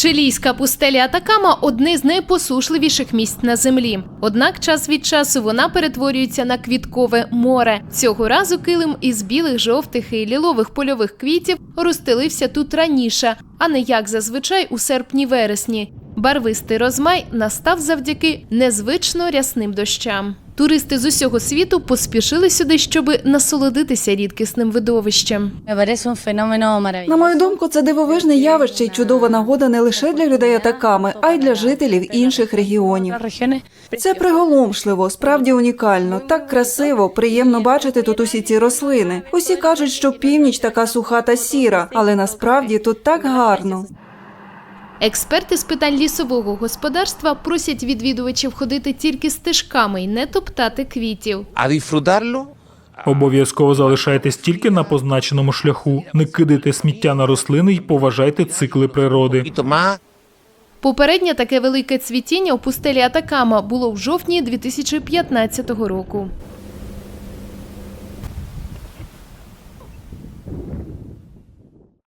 Чилійська пустеля Атакама одне з найпосушливіших місць на землі. Однак час від часу вона перетворюється на квіткове море. Цього разу килим із білих, жовтих і лілових польових квітів розстелився тут раніше, а не як зазвичай у серпні-вересні. Барвистий розмай настав завдяки незвично рясним дощам. Туристи з усього світу поспішили сюди, щоб насолодитися рідкісним видовищем. На мою думку, це дивовижне явище й чудова нагода не лише для людей Атаками, а й для жителів інших регіонів. Це приголомшливо, справді унікально. Так красиво, приємно бачити тут усі ці рослини. Усі кажуть, що північ така суха та сіра, але насправді тут так гарно. Експерти з питань лісового господарства просять відвідувачів ходити тільки стежками і не топтати квітів. a disfrutarlo Обов'язково залишайтесь тільки на позначеному шляху, не кидайте сміття на рослини й поважайте цикли природи. Попереднє таке велике цвітіння у пустелі Атакама було в жовтні 2015 року.